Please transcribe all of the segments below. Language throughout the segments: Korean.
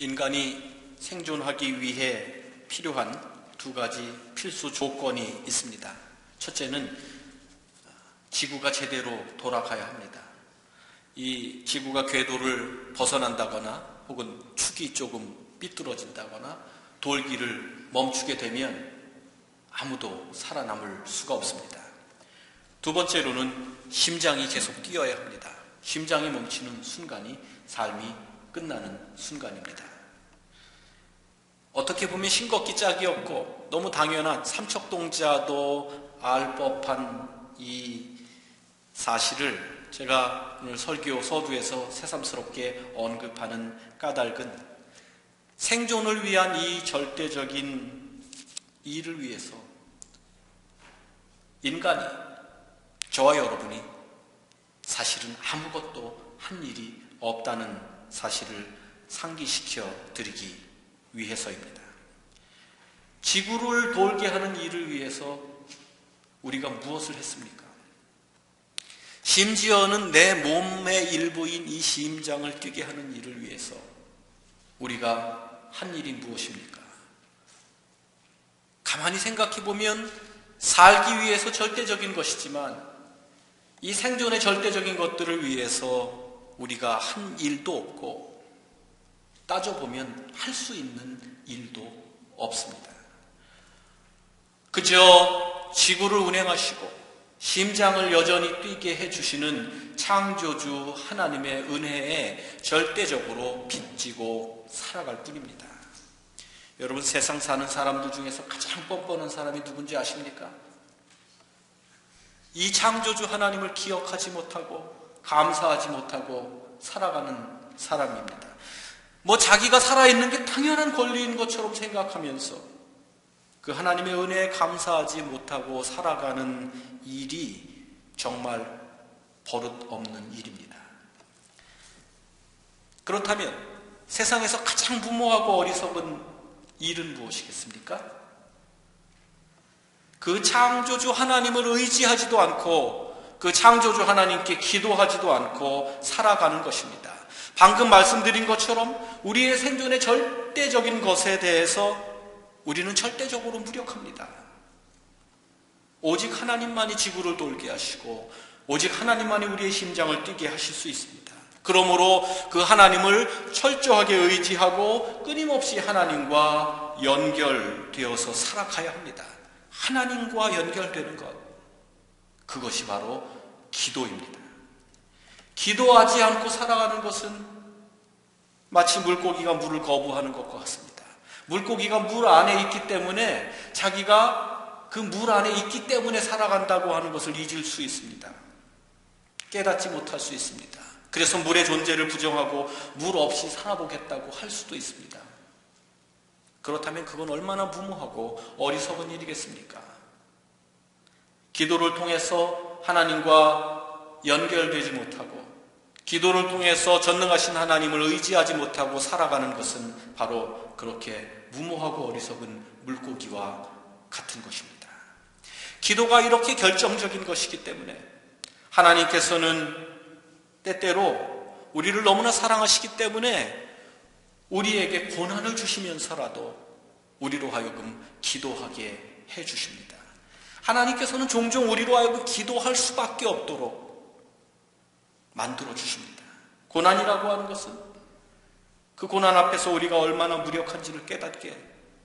인간이 생존하기 위해 필요한 두 가지 필수 조건이 있습니다. 첫째는 지구가 제대로 돌아가야 합니다. 이 지구가 궤도를 벗어난다거나 혹은 축이 조금 삐뚤어진다거나 돌기를 멈추게 되면 아무도 살아남을 수가 없습니다. 두 번째로는 심장이 계속 뛰어야 합니다. 심장이 멈추는 순간이 삶이 끝나는 순간입니다. 어떻게 보면 싱겁기 짝이 없고 너무 당연한 삼척동자도 알 법한 이 사실을 제가 오늘 설교 서두에서 새삼스럽게 언급하는 까닭은 생존을 위한 이 절대적인 일을 위해서 인간이 저와 여러분이 사실은 아무것도 한 일이 없다는 사실을 상기시켜 드리기 위해서입니다. 지구를 돌게 하는 일을 위해서 우리가 무엇을 했습니까? 심지어는 내 몸의 일부인 이 심장을 뛰게 하는 일을 위해서 우리가 한 일이 무엇입니까? 가만히 생각해 보면 살기 위해서 절대적인 것이지만 이 생존의 절대적인 것들을 위해서 우리가 한 일도 없고 따져보면 할 수 있는 일도 없습니다. 그저 지구를 운행하시고 심장을 여전히 뛰게 해주시는 창조주 하나님의 은혜에 절대적으로 빚지고 살아갈 뿐입니다. 여러분 세상 사는 사람들 중에서 가장 뻔뻔한 사람이 누군지 아십니까? 이 창조주 하나님을 기억하지 못하고 감사하지 못하고 살아가는 사람입니다. 뭐 자기가 살아있는 게 당연한 권리인 것처럼 생각하면서 그 하나님의 은혜에 감사하지 못하고 살아가는 일이 정말 버릇 없는 일입니다. 그렇다면 세상에서 가장 무모하고 어리석은 일은 무엇이겠습니까? 그 창조주 하나님을 의지하지도 않고 그 창조주 하나님께 기도하지도 않고 살아가는 것입니다. 방금 말씀드린 것처럼 우리의 생존의 절대적인 것에 대해서 우리는 절대적으로 무력합니다. 오직 하나님만이 지구를 돌게 하시고 오직 하나님만이 우리의 심장을 뛰게 하실 수 있습니다. 그러므로 그 하나님을 철저하게 의지하고 끊임없이 하나님과 연결되어서 살아가야 합니다. 하나님과 연결되는 것. 그것이 바로 기도입니다. 기도하지 않고 살아가는 것은 마치 물고기가 물을 거부하는 것과 같습니다. 물고기가 물 안에 있기 때문에 자기가 그 물 안에 있기 때문에 살아간다고 하는 것을 잊을 수 있습니다. 깨닫지 못할 수 있습니다. 그래서 물의 존재를 부정하고 물 없이 살아보겠다고 할 수도 있습니다. 그렇다면 그건 얼마나 무모하고 어리석은 일이겠습니까? 기도를 통해서 하나님과 연결되지 못하고 기도를 통해서 전능하신 하나님을 의지하지 못하고 살아가는 것은 바로 그렇게 무모하고 어리석은 물고기와 같은 것입니다. 기도가 이렇게 결정적인 것이기 때문에 하나님께서는 때때로 우리를 너무나 사랑하시기 때문에 우리에게 고난을 주시면서라도 우리로 하여금 기도하게 해 주십니다. 하나님께서는 종종 우리로 하여금 기도할 수밖에 없도록 만들어 주십니다. 고난이라고 하는 것은 그 고난 앞에서 우리가 얼마나 무력한지를 깨닫게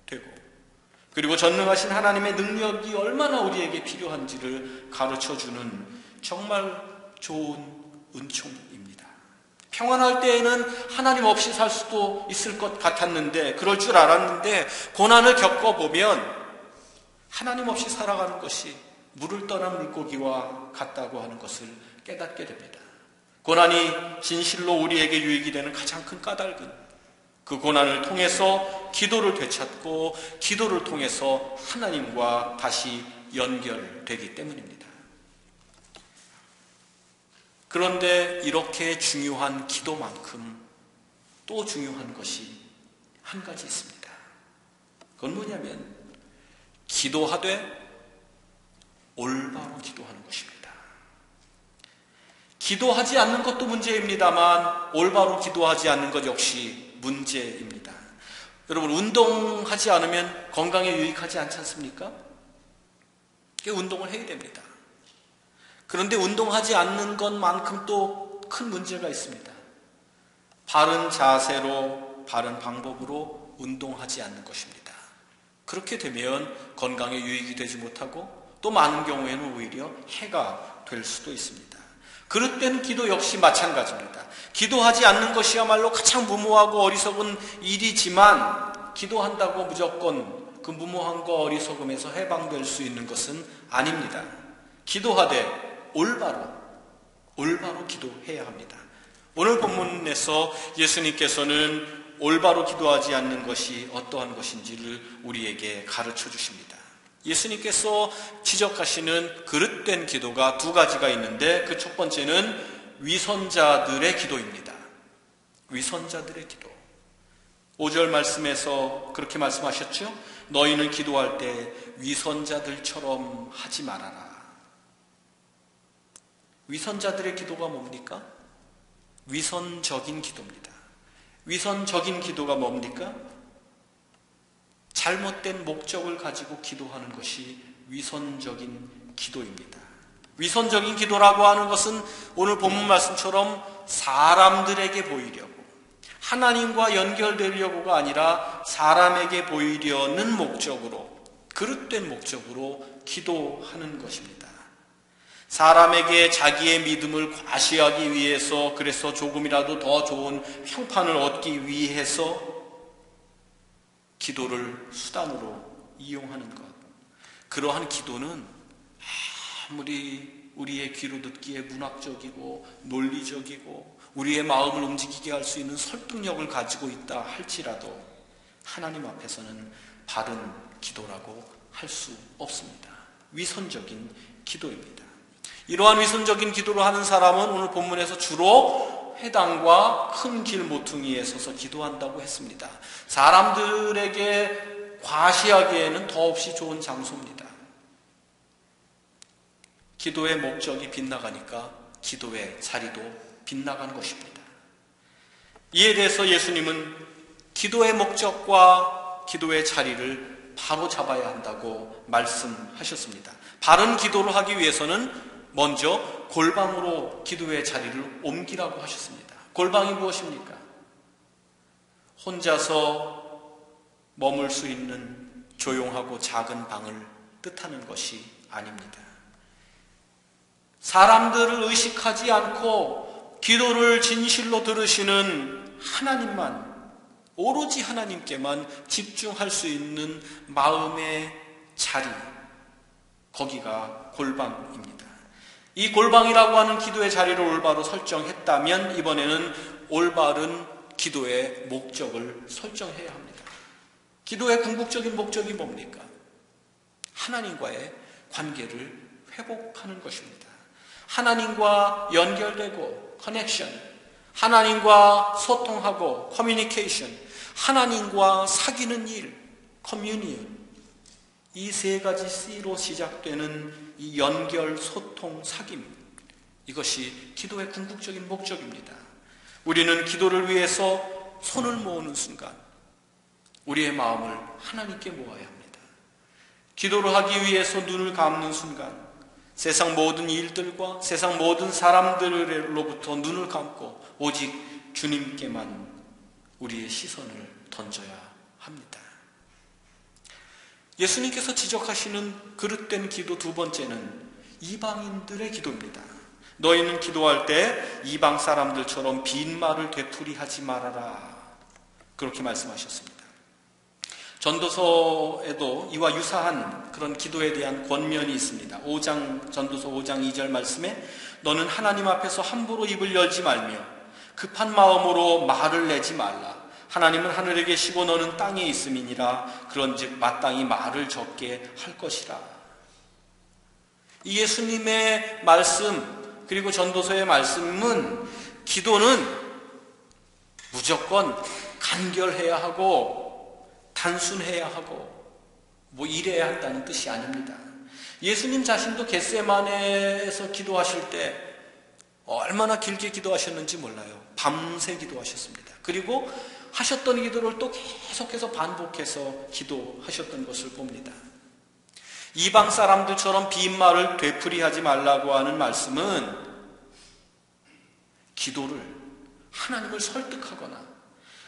되고 그리고 전능하신 하나님의 능력이 얼마나 우리에게 필요한지를 가르쳐 주는 정말 좋은 은총입니다. 평안할 때에는 하나님 없이 살 수도 있을 것 같았는데 그럴 줄 알았는데 고난을 겪어보면 하나님 없이 살아가는 것이 물을 떠난 물고기와 같다고 하는 것을 깨닫게 됩니다. 고난이 진실로 우리에게 유익이 되는 가장 큰 까닭은 그 고난을 통해서 기도를 되찾고 기도를 통해서 하나님과 다시 연결되기 때문입니다. 그런데 이렇게 중요한 기도만큼 또 중요한 것이 한 가지 있습니다. 그건 뭐냐면 기도하되 올바로 기도하는 것입니다. 기도하지 않는 것도 문제입니다만 올바로 기도하지 않는 것 역시 문제입니다. 여러분, 운동하지 않으면 건강에 유익하지 않지 않습니까? 운동을 해야 됩니다. 그런데 운동하지 않는 것만큼 또 큰 문제가 있습니다. 바른 자세로, 바른 방법으로 운동하지 않는 것입니다. 그렇게 되면 건강에 유익이 되지 못하고 또 많은 경우에는 오히려 해가 될 수도 있습니다. 그릇된 기도 역시 마찬가지입니다. 기도하지 않는 것이야말로 가장 무모하고 어리석은 일이지만 기도한다고 무조건 그 무모함과 어리석음에서 해방될 수 있는 것은 아닙니다. 기도하되 올바로 올바로 기도해야 합니다. 오늘 본문에서 예수님께서는 올바로 기도하지 않는 것이 어떠한 것인지를 우리에게 가르쳐 주십니다. 예수님께서 지적하시는 그릇된 기도가 두 가지가 있는데 그 첫 번째는 위선자들의 기도입니다. 위선자들의 기도. 5절 말씀에서 그렇게 말씀하셨죠? 너희는 기도할 때 위선자들처럼 하지 말아라. 위선자들의 기도가 뭡니까? 위선적인 기도입니다. 위선적인 기도가 뭡니까? 잘못된 목적을 가지고 기도하는 것이 위선적인 기도입니다. 위선적인 기도라고 하는 것은 오늘 본문 말씀처럼 사람들에게 보이려고 하나님과 연결되려고가 아니라 사람에게 보이려는 목적으로 그릇된 목적으로 기도하는 것입니다. 사람에게 자기의 믿음을 과시하기 위해서 그래서 조금이라도 더 좋은 평판을 얻기 위해서 기도를 수단으로 이용하는 것. 그러한 기도는 아무리 우리의 귀로 듣기에 문학적이고 논리적이고 우리의 마음을 움직이게 할 수 있는 설득력을 가지고 있다 할지라도 하나님 앞에서는 바른 기도라고 할 수 없습니다. 위선적인 기도입니다. 이러한 위선적인 기도를 하는 사람은 오늘 본문에서 주로 회당과 큰 길 모퉁이에 서서 기도한다고 했습니다. 사람들에게 과시하기에는 더없이 좋은 장소입니다. 기도의 목적이 빗나가니까 기도의 자리도 빗나간 것입니다. 이에 대해서 예수님은 기도의 목적과 기도의 자리를 바로 잡아야 한다고 말씀하셨습니다. 바른 기도를 하기 위해서는 먼저 골방으로 기도의 자리를 옮기라고 하셨습니다. 골방이 무엇입니까? 혼자서 머물 수 있는 조용하고 작은 방을 뜻하는 것이 아닙니다. 사람들을 의식하지 않고 기도를 진실로 들으시는 하나님만, 오로지 하나님께만 집중할 수 있는 마음의 자리, 거기가 골방입니다. 이 골방이라고 하는 기도의 자리를 올바로 설정했다면 이번에는 올바른 기도의 목적을 설정해야 합니다. 기도의 궁극적인 목적이 뭡니까? 하나님과의 관계를 회복하는 것입니다. 하나님과 연결되고 커넥션, 하나님과 소통하고 커뮤니케이션, 하나님과 사귀는 일, 커뮤니언. 이 세 가지 C로 시작되는 이 연결, 소통, 사귐. 이것이 기도의 궁극적인 목적입니다. 우리는 기도를 위해서 손을 모으는 순간, 우리의 마음을 하나님께 모아야 합니다. 기도를 하기 위해서 눈을 감는 순간, 세상 모든 일들과 세상 모든 사람들로부터 눈을 감고 오직 주님께만 우리의 시선을 던져야. 예수님께서 지적하시는 그릇된 기도 두 번째는 이방인들의 기도입니다. 너희는 기도할 때 이방 사람들처럼 빈 말을 되풀이하지 말아라. 그렇게 말씀하셨습니다. 전도서에도 이와 유사한 그런 기도에 대한 권면이 있습니다. 5장 전도서 5장 2절 말씀에 너는 하나님 앞에서 함부로 입을 열지 말며 급한 마음으로 말을 내지 말라. 하나님은 하늘에 계시고 너는 땅에 있음이니라. 그런즉 마땅히 말을 적게 할 것이라. 이 예수님의 말씀 그리고 전도서의 말씀은 기도는 무조건 간결해야 하고 단순해야 하고 뭐 이래야 한다는 뜻이 아닙니다. 예수님 자신도 겟세마네에서 기도하실 때 얼마나 길게 기도하셨는지 몰라요. 밤새 기도하셨습니다. 그리고 하셨던 기도를 또 계속해서 반복해서 기도하셨던 것을 봅니다. 이방 사람들처럼 빈말을 되풀이하지 말라고 하는 말씀은 기도를 하나님을 설득하거나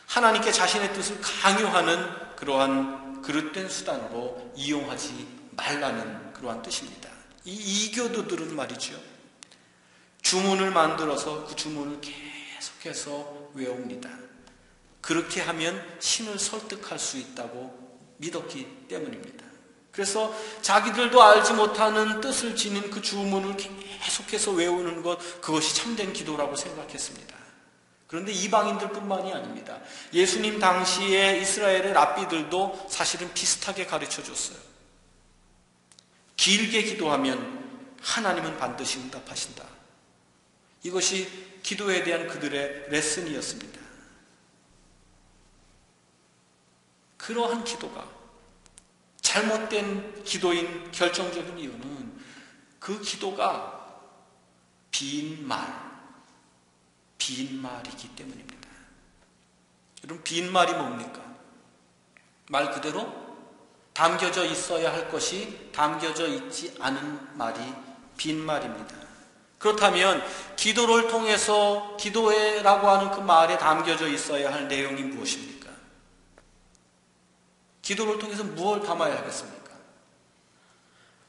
하나님께 자신의 뜻을 강요하는 그러한 그릇된 수단으로 이용하지 말라는 그러한 뜻입니다. 이 이교도들은 말이죠. 주문을 만들어서 그 주문을 계속해서 외웁니다. 그렇게 하면 신을 설득할 수 있다고 믿었기 때문입니다. 그래서 자기들도 알지 못하는 뜻을 지닌 그 주문을 계속해서 외우는 것, 그것이 참된 기도라고 생각했습니다. 그런데 이방인들 뿐만이 아닙니다. 예수님 당시에 이스라엘의 랍비들도 사실은 비슷하게 가르쳐 줬어요. 길게 기도하면 하나님은 반드시 응답하신다. 이것이 기도에 대한 그들의 레슨이었습니다. 그러한 기도가 잘못된 기도인 결정적인 이유는 그 기도가 빈 말, 빈 말이기 때문입니다. 여러분, 빈 말이 뭡니까? 말 그대로 담겨져 있어야 할 것이 담겨져 있지 않은 말이 빈 말입니다. 그렇다면 기도를 통해서 기도회라고 하는 그 말에 담겨져 있어야 할 내용이 무엇입니까? 기도를 통해서 무엇을 담아야 하겠습니까?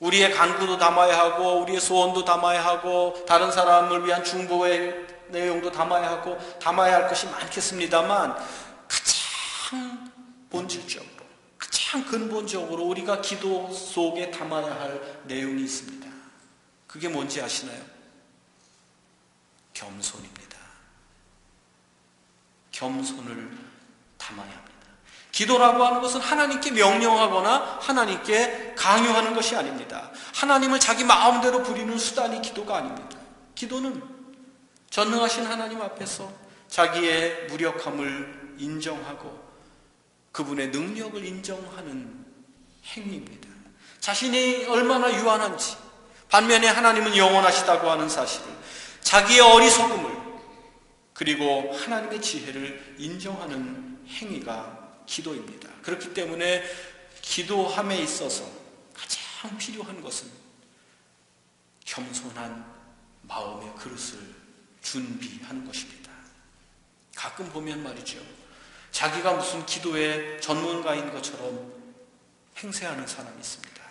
우리의 간구도 담아야 하고, 우리의 소원도 담아야 하고, 다른 사람을 위한 중보의 내용도 담아야 하고, 담아야 할 것이 많겠습니다만, 가장 본질적으로, 가장 근본적으로 우리가 기도 속에 담아야 할 내용이 있습니다. 그게 뭔지 아시나요? 겸손입니다. 겸손을 담아야 합니다. 기도라고 하는 것은 하나님께 명령하거나 하나님께 강요하는 것이 아닙니다. 하나님을 자기 마음대로 부리는 수단이 기도가 아닙니다. 기도는 전능하신 하나님 앞에서 자기의 무력함을 인정하고 그분의 능력을 인정하는 행위입니다. 자신이 얼마나 유한한지 반면에 하나님은 영원하시다고 하는 사실을 자기의 어리석음을 그리고 하나님의 지혜를 인정하는 행위가 기도입니다. 그렇기 때문에 기도함에 있어서 가장 필요한 것은 겸손한 마음의 그릇을 준비하는 것입니다. 가끔 보면 말이죠. 자기가 무슨 기도의 전문가인 것처럼 행세하는 사람이 있습니다.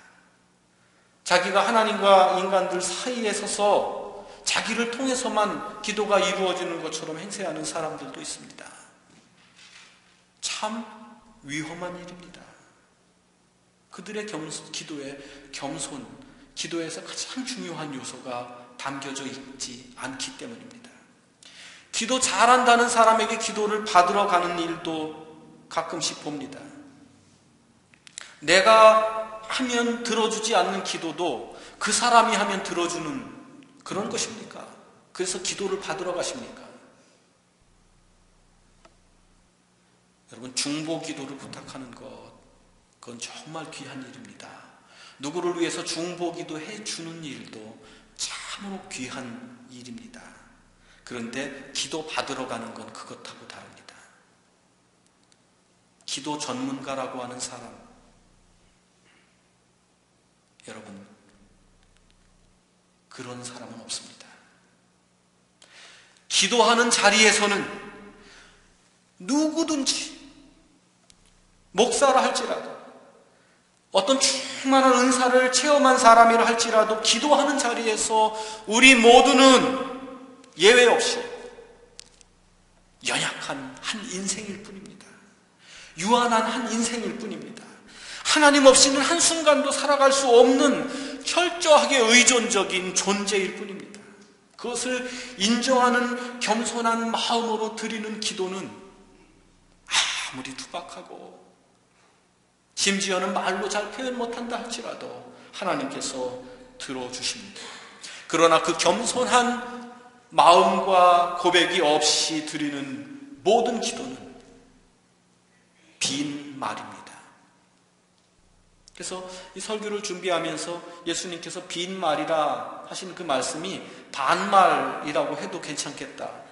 자기가 하나님과 인간들 사이에 서서 자기를 통해서만 기도가 이루어지는 것처럼 행세하는 사람들도 있습니다. 참 위험한 일입니다. 그들의 겸, 기도에 겸손, 기도에서 가장 중요한 요소가 담겨져 있지 않기 때문입니다. 기도 잘한다는 사람에게 기도를 받으러 가는 일도 가끔씩 봅니다. 내가 하면 들어주지 않는 기도도 그 사람이 하면 들어주는 그런 것입니까? 그래서 기도를 받으러 가십니까? 여러분 중보 기도를 부탁하는 것 그건 정말 귀한 일입니다. 누구를 위해서 중보 기도해 주는 일도 참으로 귀한 일입니다. 그런데 기도 받으러 가는 건 그것하고 다릅니다. 기도 전문가라고 하는 사람 여러분 그런 사람은 없습니다. 기도하는 자리에서는 누구든지 목사라 할지라도 어떤 충만한 은사를 체험한 사람이라 할지라도 기도하는 자리에서 우리 모두는 예외 없이 연약한 한 인생일 뿐입니다. 유한한 한 인생일 뿐입니다. 하나님 없이는 한순간도 살아갈 수 없는 철저하게 의존적인 존재일 뿐입니다. 그것을 인정하는 겸손한 마음으로 드리는 기도는 아무리 투박하고 심지어는 말로 잘 표현 못한다 할지라도 하나님께서 들어주십니다. 그러나 그 겸손한 마음과 고백이 없이 드리는 모든 기도는 빈 말입니다. 그래서 이 설교를 준비하면서 예수님께서 빈 말이라 하신 그 말씀이 반말이라고 해도 괜찮겠다.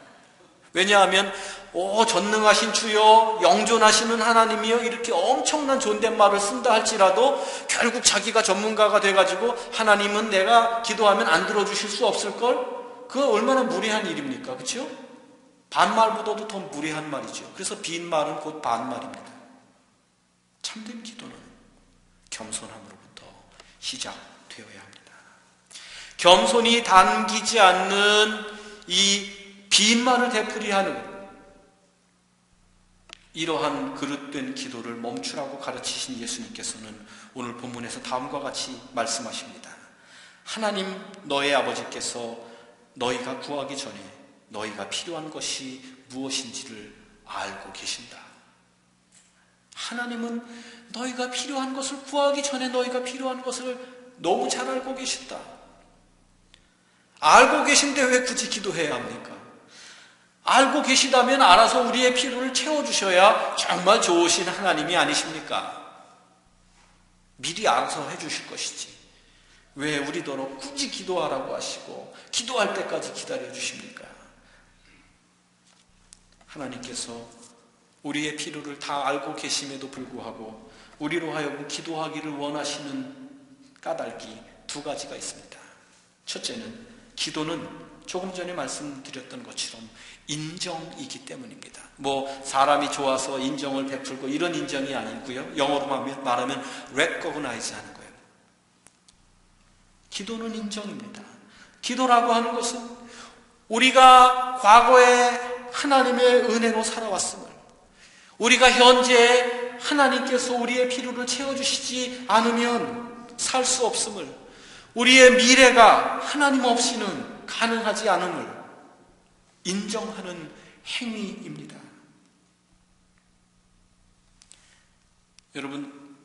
왜냐하면 오 전능하신 주여 영존하시는 하나님이여 이렇게 엄청난 존댓말을 쓴다 할지라도 결국 자기가 전문가가 돼가지고 하나님은 내가 기도하면 안 들어주실 수 없을걸? 그거 얼마나 무례한 일입니까? 그렇죠? 반말보다도 더 무례한 말이죠. 그래서 빈말은 곧 반말입니다. 참된 기도는 겸손함으로부터 시작되어야 합니다. 겸손이 담기지 않는 이 빈말을 되풀이하는 이러한 그릇된 기도를 멈추라고 가르치신 예수님께서는 오늘 본문에서 다음과 같이 말씀하십니다. 하나님 너의 아버지께서 너희가 구하기 전에 너희가 필요한 것이 무엇인지를 알고 계신다. 하나님은 너희가 필요한 것을 구하기 전에 너희가 필요한 것을 너무 잘 알고 계신다. 알고 계신데 왜 굳이 기도해야 합니까? 알고 계시다면 알아서 우리의 필요를 채워주셔야 정말 좋으신 하나님이 아니십니까? 미리 알아서 해주실 것이지. 왜 우리더러 굳이 기도하라고 하시고 기도할 때까지 기다려 주십니까? 하나님께서 우리의 필요를 다 알고 계심에도 불구하고 우리로 하여금 기도하기를 원하시는 까닭이 두 가지가 있습니다. 첫째는 기도는 조금 전에 말씀드렸던 것처럼 인정이기 때문입니다. 뭐 사람이 좋아서 인정을 베풀고 이런 인정이 아니고요. 영어로 말하면 recognize 하는 거예요. 기도는 인정입니다. 기도라고 하는 것은 우리가 과거에 하나님의 은혜로 살아왔음을 우리가 현재 하나님께서 우리의 필요를 채워주시지 않으면 살 수 없음을 우리의 미래가 하나님 없이는 가능하지 않음을 인정하는 행위입니다. 여러분,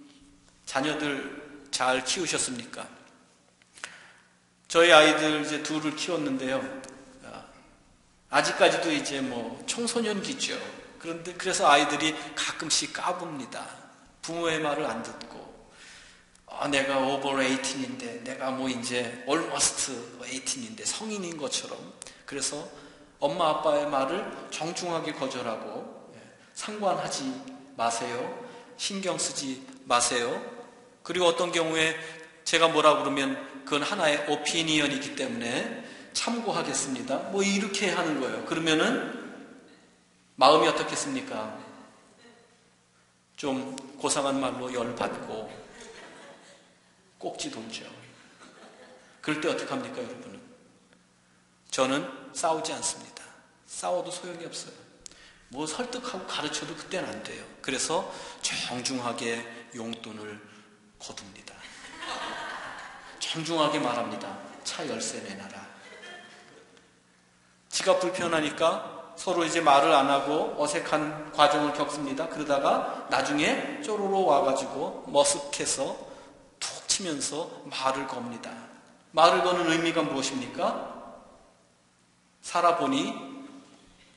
자녀들 잘 키우셨습니까? 저희 아이들 이제 둘을 키웠는데요. 아직까지도 이제 뭐 청소년기죠. 그런데 그래서 아이들이 가끔씩 까붑니다. 부모의 말을 안 듣고 아, 내가 over 18인데 내가 뭐 이제 almost 18인데 성인인 것처럼 그래서 엄마 아빠의 말을 정중하게 거절하고 예, 상관하지 마세요. 신경 쓰지 마세요. 그리고 어떤 경우에 제가 뭐라 그러면 그건 하나의 오피니언이기 때문에 참고하겠습니다. 뭐 이렇게 하는 거예요. 그러면은 마음이 어떻겠습니까? 좀 고상한 말로 열받고 꼭지 돌죠. 그럴 때 어떻게 합니까, 여러분은? 저는 싸우지 않습니다. 싸워도 소용이 없어요. 뭐 설득하고 가르쳐도 그때는 안 돼요. 그래서 정중하게 용돈을 거둡니다. 정중하게 말합니다. 차 열쇠 내놔라. 지가 불편하니까 서로 이제 말을 안 하고 어색한 과정을 겪습니다. 그러다가 나중에 쪼로로 와가지고 머쓱해서 툭 치면서 말을 겁니다. 말을 거는 의미가 무엇입니까? 살아보니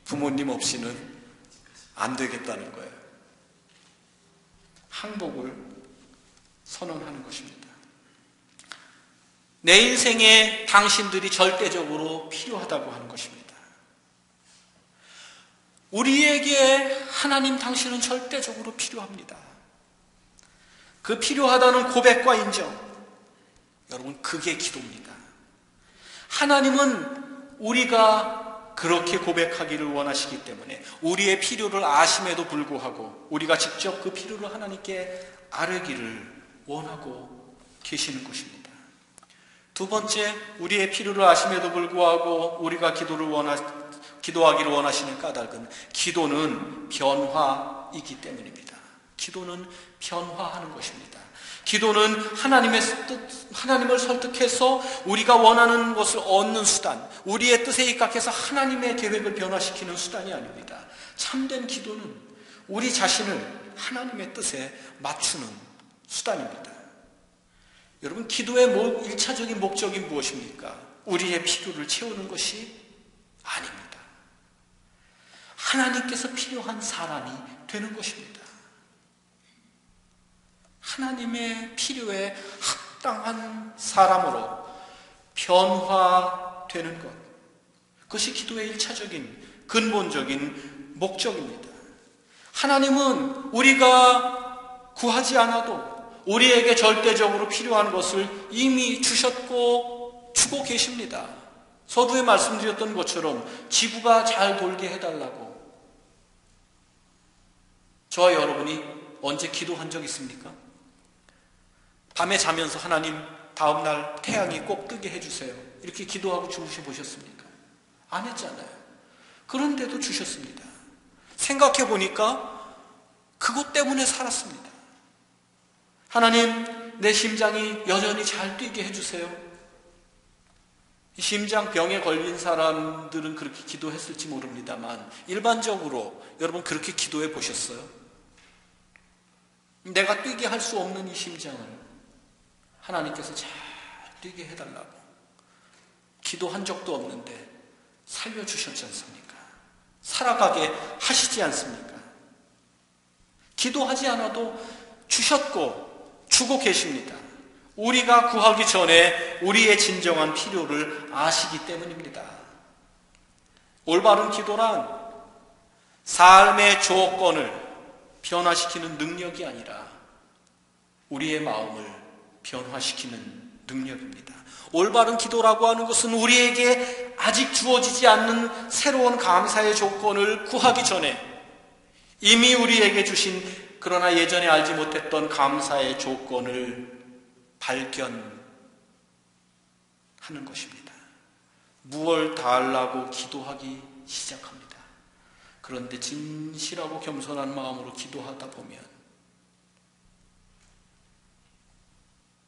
부모님 없이는 안 되겠다는 거예요. 항복을 선언하는 것입니다. 내 인생에 당신들이 절대적으로 필요하다고 하는 것입니다. 우리에게 하나님 당신은 절대적으로 필요합니다. 그 필요하다는 고백과 인정. 여러분, 그게 기도입니다. 하나님은 우리가 그렇게 고백하기를 원하시기 때문에 우리의 필요를 아심에도 불구하고 우리가 직접 그 필요를 하나님께 아뢰기를 원하고 계시는 것입니다. 두 번째, 우리의 필요를 아심에도 불구하고 우리가 기도를 원하, 기도하기를 원하시는 까닭은 기도는 변화이기 때문입니다. 기도는 변화하는 것입니다. 기도는 하나님의 뜻, 하나님을 설득해서 우리가 원하는 것을 얻는 수단, 우리의 뜻에 입각해서 하나님의 계획을 변화시키는 수단이 아닙니다. 참된 기도는 우리 자신을 하나님의 뜻에 맞추는 수단입니다. 여러분, 기도의 일차적인 목적이 무엇입니까? 우리의 필요를 채우는 것이 아닙니다. 하나님께서 필요한 사람이 되는 것입니다. 하나님의 필요에 합당한 사람으로 변화되는 것. 그것이 기도의 일차적인 근본적인 목적입니다. 하나님은 우리가 구하지 않아도 우리에게 절대적으로 필요한 것을 이미 주셨고 주고 계십니다. 서두에 말씀드렸던 것처럼 지구가 잘 돌게 해달라고 저와 여러분이 언제 기도한 적 있습니까? 밤에 자면서 하나님 다음날 태양이 꼭 뜨게 해주세요. 이렇게 기도하고 주무셔 보셨습니까? 안 했잖아요. 그런데도 주셨습니다. 생각해 보니까 그것 때문에 살았습니다. 하나님, 내 심장이 여전히 잘 뛰게 해주세요. 심장병에 걸린 사람들은 그렇게 기도했을지 모릅니다만, 일반적으로 여러분 그렇게 기도해 보셨어요? 내가 뛰게 할 수 없는 이 심장을 하나님께서 잘 뛰게 해달라고 기도한 적도 없는데 살려주셨지 않습니까? 살아가게 하시지 않습니까? 기도하지 않아도 주셨고 주고 계십니다. 우리가 구하기 전에 우리의 진정한 필요를 아시기 때문입니다. 올바른 기도란 삶의 조건을 변화시키는 능력이 아니라 우리의 마음을 변화시키는 능력입니다. 올바른 기도라고 하는 것은 우리에게 아직 주어지지 않는 새로운 감사의 조건을 구하기 전에 이미 우리에게 주신 그러나 예전에 알지 못했던 감사의 조건을 발견하는 것입니다. 무얼 달라고 기도하기 시작합니다. 그런데 진실하고 겸손한 마음으로 기도하다 보면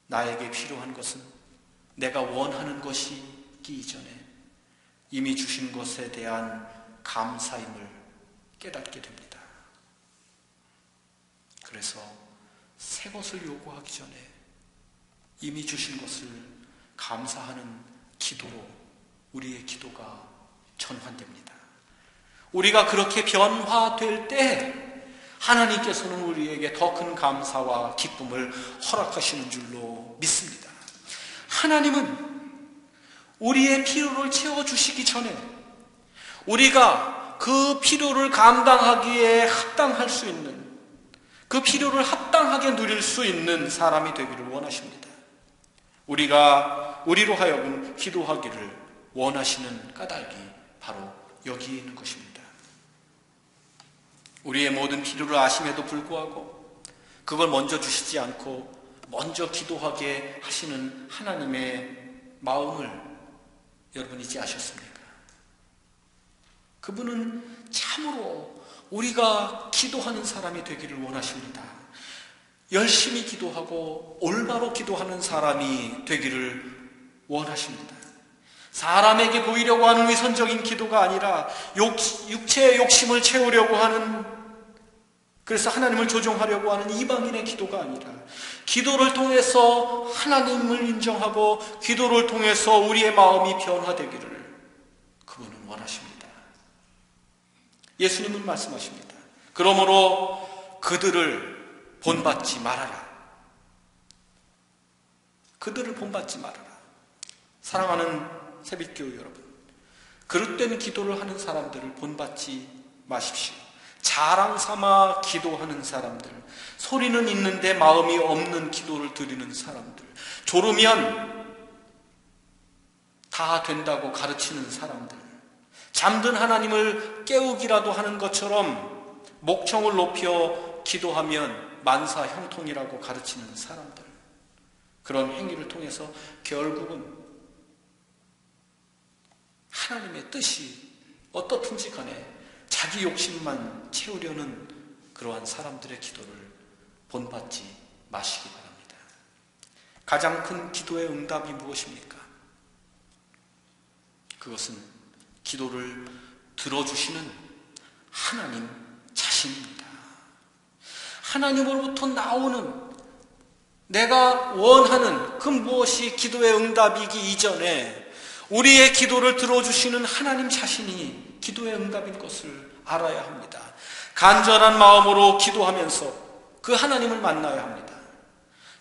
나에게 필요한 것은 내가 원하는 것이기 이전에 이미 주신 것에 대한 감사임을 깨닫게 됩니다. 그래서 새 것을 요구하기 전에 이미 주신 것을 감사하는 기도로 우리의 기도가 전환됩니다. 우리가 그렇게 변화될 때 하나님께서는 우리에게 더 큰 감사와 기쁨을 허락하시는 줄로 믿습니다. 하나님은 우리의 필요를 채워주시기 전에 우리가 그 필요를 감당하기에 합당할 수 있는 그 필요를 합당하게 누릴 수 있는 사람이 되기를 원하십니다. 우리가 우리로 하여금 기도하기를 원하시는 까닭이 바로 여기에 있는 것입니다. 우리의 모든 필요를 아심에도 불구하고 그걸 먼저 주시지 않고 먼저 기도하게 하시는 하나님의 마음을 여러분 잊지 아셨습니까? 그분은 참으로 우리가 기도하는 사람이 되기를 원하십니다. 열심히 기도하고 올바로 기도하는 사람이 되기를 원하십니다. 사람에게 보이려고 하는 위선적인 기도가 아니라 욕, 육체의 욕심을 채우려고 하는 그래서 하나님을 조종하려고 하는 이방인의 기도가 아니라 기도를 통해서 하나님을 인정하고 기도를 통해서 우리의 마음이 변화되기를 그분은 원하십니다. 예수님은 말씀하십니다. 그러므로 그들을 본받지 말아라. 그들을 본받지 말아라. 사랑하는 새빛교회 여러분. 그릇된 기도를 하는 사람들을 본받지 마십시오. 자랑 삼아 기도하는 사람들, 소리는 있는데 마음이 없는 기도를 드리는 사람들, 졸으면 다 된다고 가르치는 사람들, 잠든 하나님을 깨우기라도 하는 것처럼 목청을 높여 기도하면 만사 형통이라고 가르치는 사람들. 그런 행위를 통해서 결국은 하나님의 뜻이 어떻든지 간에 자기 욕심만 채우려는 그러한 사람들의 기도를 본받지 마시기 바랍니다. 가장 큰 기도의 응답이 무엇입니까? 그것은 기도를 들어주시는 하나님 자신입니다. 하나님으로부터 나오는 내가 원하는 그 무엇이 기도의 응답이기 이전에 우리의 기도를 들어주시는 하나님 자신이 기도의 응답인 것을 알아야 합니다. 간절한 마음으로 기도하면서 그 하나님을 만나야 합니다.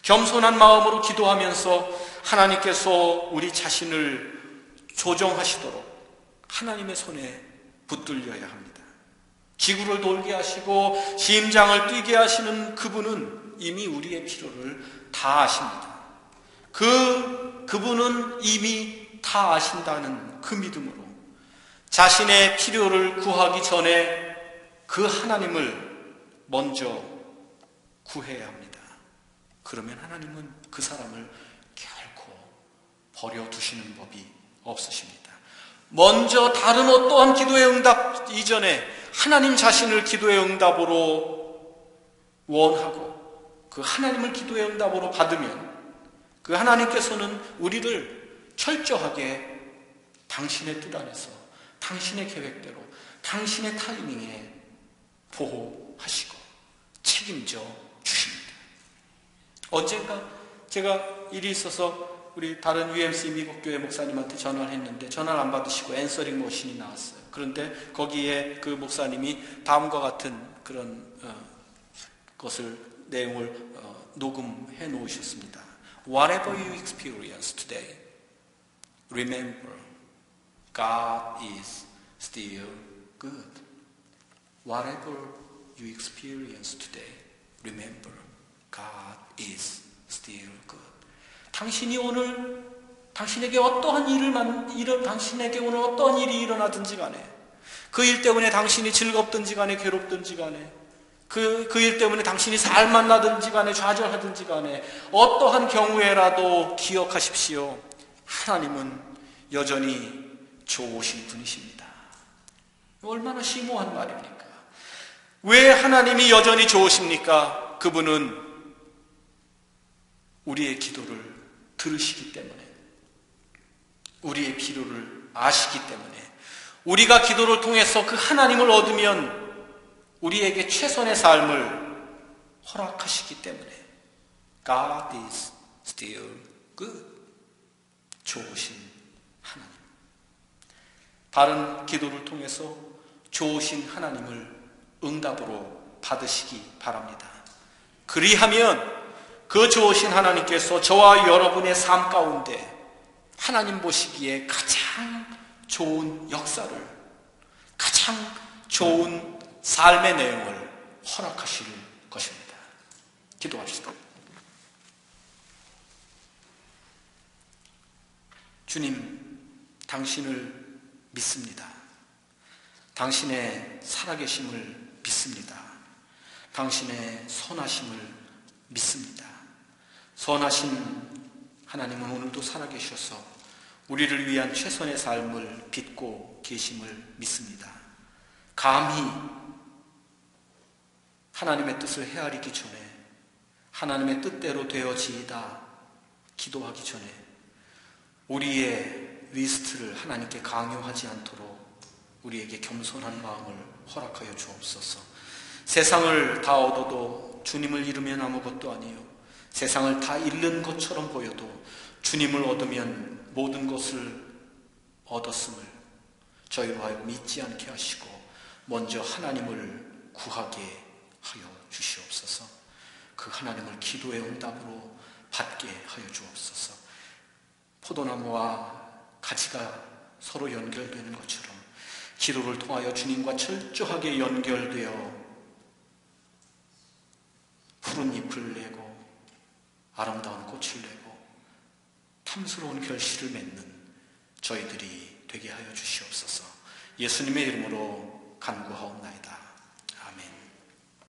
겸손한 마음으로 기도하면서 하나님께서 우리 자신을 조정하시도록 하나님의 손에 붙들려야 합니다. 지구를 돌게 하시고 심장을 뛰게 하시는 그분은 이미 우리의 필요를 다 아십니다. 그, 그분은 이미 다 아신다는 그 믿음으로 자신의 필요를 구하기 전에 그 하나님을 먼저 구해야 합니다. 그러면 하나님은 그 사람을 결코 버려두시는 법이 없으십니다. 먼저 다른 어떠한 기도의 응답 이전에 하나님 자신을 기도의 응답으로 원하고 그 하나님을 기도의 응답으로 받으면 그 하나님께서는 우리를 철저하게 당신의 뜻 안에서 당신의 계획대로 당신의 타이밍에 보호하시고 책임져 주십니다. 언젠가 제가 일이 있어서 우리 다른 UMC 미국 교회 목사님한테 전화를 했는데 전화를 안 받으시고 앤서링 머신이 나왔어요. 그런데 거기에 그 목사님이 다음과 같은 그런 어, 것을 내용을 어, 녹음해 놓으셨습니다. Whatever you experience today, remember God is still good. Whatever you experience today, remember God is still good. 당신이 오늘 당신에게 어떠한 일을 만, 일을 당신에게 오늘 어떠한 일이 일어나든지 간에 그 일 때문에 당신이 즐겁든지 간에 괴롭든지 간에 그, 그 일 때문에 당신이 살 만나든지 간에 좌절하든지 간에 어떠한 경우에라도 기억하십시오. 하나님은 여전히 좋으신 분이십니다. 얼마나 심오한 말입니까? 왜 하나님이 여전히 좋으십니까? 그분은 우리의 기도를 들으시기 때문에, 우리의 필요를 아시기 때문에, 우리가 기도를 통해서 그 하나님을 얻으면 우리에게 최선의 삶을 허락하시기 때문에 God is still good. 좋으신 하나님. 다른 기도를 통해서 좋으신 하나님을 응답으로 받으시기 바랍니다. 그리하면 그 좋으신 하나님께서 저와 여러분의 삶 가운데 하나님 보시기에 가장 좋은 역사를, 가장 좋은 삶의 내용을 허락하실 것입니다. 기도합시다. 주님, 당신을 믿습니다. 당신의 살아계심을 믿습니다. 당신의 선하심을 믿습니다. 선하신 하나님은 오늘도 살아계셔서 우리를 위한 최선의 삶을 빚고 계심을 믿습니다. 감히 하나님의 뜻을 헤아리기 전에 하나님의 뜻대로 되어지이다 기도하기 전에 우리의 리스트를 하나님께 강요하지 않도록 우리에게 겸손한 마음을 허락하여 주옵소서. 세상을 다 얻어도 주님을 잃으면 아무것도 아니요. 세상을 다 잃는 것처럼 보여도 주님을 얻으면 모든 것을 얻었음을 저희로 하여금 잊지 않게 하시고 먼저 하나님을 구하게 하여 주시옵소서. 그 하나님을 기도의 응답으로 받게 하여 주옵소서. 포도나무와 가지가 서로 연결되는 것처럼 기도를 통하여 주님과 철저하게 연결되어 푸른 잎을 내고 아름다운 꽃을 내고 탐스러운 결실을 맺는 저희들이 되게 하여 주시옵소서. 예수님의 이름으로 간구하옵나이다.